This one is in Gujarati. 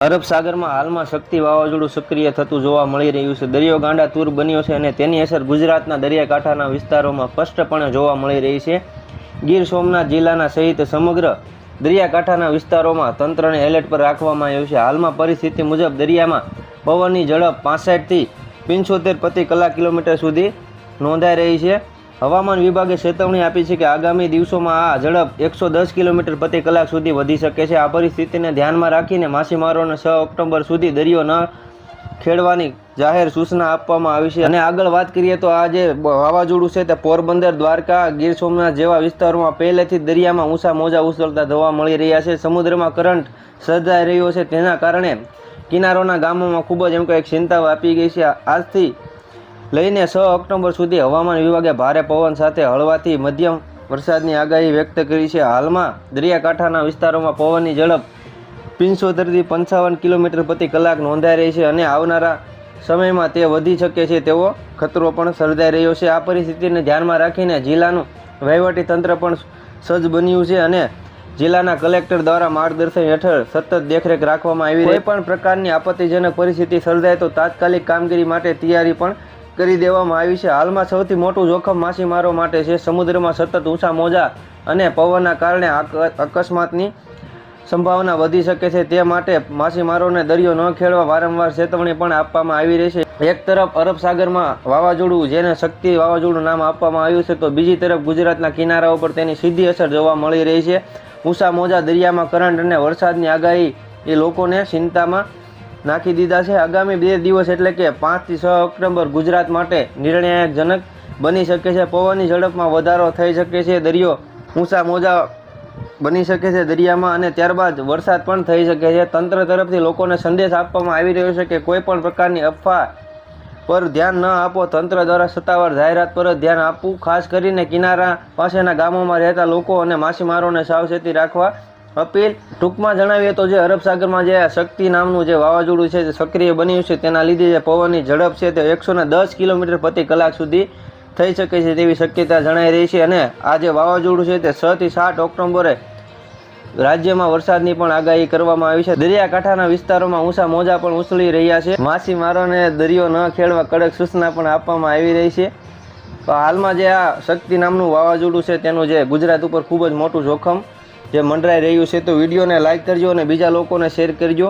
અરબ સાગરમાં હાલમાં શક્તિ વાવાઝોડું સક્રિય થતું જોવા મળી રહ્યું છે. દરિયો ગાંડા તૂર બન્યો છે અને તેની અસર ગુજરાતના દરિયાકાંઠાના વિસ્તારોમાં સ્પષ્ટપણે જોવા મળી રહી છે. ગીર સોમનાથ જિલ્લાના સહિત સમગ્ર દરિયાકાંઠાના વિસ્તારોમાં તંત્રને એલર્ટ પર રાખવામાં આવ્યું છે. હાલમાં પરિસ્થિતિ મુજબ દરિયામાં પવનની ઝડપ પાસઠથી પંચોતેર પ્રતિ કલાક કિલોમીટર સુધી નોંધાઈ રહી છે. હવામાન વિભાગે ચેતવણી આપી છે કે આગામી દિવસોમાં આ ઝડપ એકસો દસ કિલોમીટર પ્રતિ કલાક સુધી વધી શકે છે. આ પરિસ્થિતિને ધ્યાનમાં રાખીને માછીમારોને છ ઓક્ટોબર સુધી દરિયો ન ખેડવાની જાહેર સૂચના આપવામાં આવી છે. અને આગળ વાત કરીએ તો આ જે વાવાઝોડું છે તે પોરબંદર, દ્વારકા, ગીર સોમનાથ જેવા વિસ્તારોમાં પહેલેથી દરિયામાં ઊંચા મોજા ઉછળતા જોવા મળી રહ્યા છે. સમુદ્રમાં કરંટ સર્જાઈ રહ્યો છે. તેના કારણે કિનારોના ગામોમાં ખૂબ જ એમ કે એક ચિંતા વ્યાપી ગઈ છે. આજથી લઈને છ ઓક્ટોબર સુધી હવામાન વિભાગે ભારે પવન સાથે હળવાથી મધ્યમ વરસાદની આગાહી વ્યક્ત કરી છે. હાલમાં દરિયાકાંઠાના વિસ્તારોમાં પવનની ઝડપ પિંચોતેરથી પંચાવન કિલોમીટર પ્રતિ કલાક નોંધાઈ રહી છે અને આવનારા સમયમાં તે વધી શકે છે તેવો ખતરો પણ સર્જાઈ રહ્યો છે. આ પરિસ્થિતિને ધ્યાનમાં રાખીને જિલ્લાનું વહીવટી તંત્ર પણ સજ્જ બન્યું છે અને જિલ્લાના કલેક્ટર દ્વારા માર્ગદર્શન હેઠળ સતત દેખરેખ રાખવામાં આવી રહી પણ પ્રકારની આપત્તિજનક પરિસ્થિતિ સર્જાય તો તાત્કાલિક કામગીરી માટે તૈયારી પણ કરી દેવામાં આવી છે. હાલમાં સૌથી મોટું જોખમ માછીમારો માટે છે. સમુદ્રમાં સતત ઊંચા મોજા અને પવનના કારણે અકસ્માતની સંભાવના વધી શકે છે. તે માટે માછીમારોને દરિયો ન ખેડવા વારંવાર ચેતવણી પણ આપવામાં આવી રહી છે. એક તરફ અરબ સાગરમાં વાવાઝોડું, જેને શક્તિ વાવાઝોડું નામ આપવામાં આવ્યું છે, તો બીજી તરફ ગુજરાતના કિનારા ઉપર તેની સીધી અસર જોવા મળી રહી છે. ઊંચા મોજા દરિયામાં કરંટ અને વરસાદની આગાહી એ લોકોને ચિંતામાં નાખી દીધા છે. આગામી બે દિવસ એટલે કે પાંચથી છ ઓક્ટોબર ગુજરાત માટે નિર્ણાયકજનક બની શકે છે. પવનની ઝડપમાં વધારો થઈ શકે છે. દરિયો ઊંચા મોજા બની શકે છે દરિયામાં અને ત્યારબાદ વરસાદ પણ થઈ શકે છે. તંત્ર તરફથી લોકોને સંદેશ આપવામાં આવી રહ્યો છે કે કોઈ પણ પ્રકારની અફવા પર ધ્યાન ન આપો. તંત્ર દ્વારા સત્તાવાર જાહેરાત પર જ ધ્યાન આપવું. ખાસ કરીને કિનારા પાસેના ગામોમાં રહેતા લોકો અને માછીમારોને સાવચેતી રાખવા અપીલ ટૂંકમાં જણાવીએ તો જે અરબ સાગરમાં જે શક્તિ નામનું જે વાવાઝોડું છે, જે સક્રિય બન્યું છે, તેના લીધે જે પવનની ઝડપ છે, તે એકસો દસ કિલોમીટર પ્રતિ કલાક સુધી થઈ શકે છે તેવી શક્યતા જણાઈ રહી છે. અને આ જે વાવાઝોડું છે, તે છ થી સાત ઓક્ટોબરે રાજ્યમાં વરસાદની પણ આગાહી કરવામાં આવી છે. દરિયાકાંઠાના વિસ્તારોમાં ઊંચા મોજા પણ ઉછળી રહ્યા છે. માછીમારોને દરિયો ન ખેડવા કડક સૂચના પણ આપવામાં આવી રહી છે. હાલમાં જે આ શક્તિ નામનું વાવાઝોડું છે, તેનું જે ગુજરાત ઉપર ખૂબ જ મોટું જોખમ જે મંડરાઈ રહ્યું છે તો વિડીયોને લાઇક કરજો અને બીજા લોકોને શેર કરજો.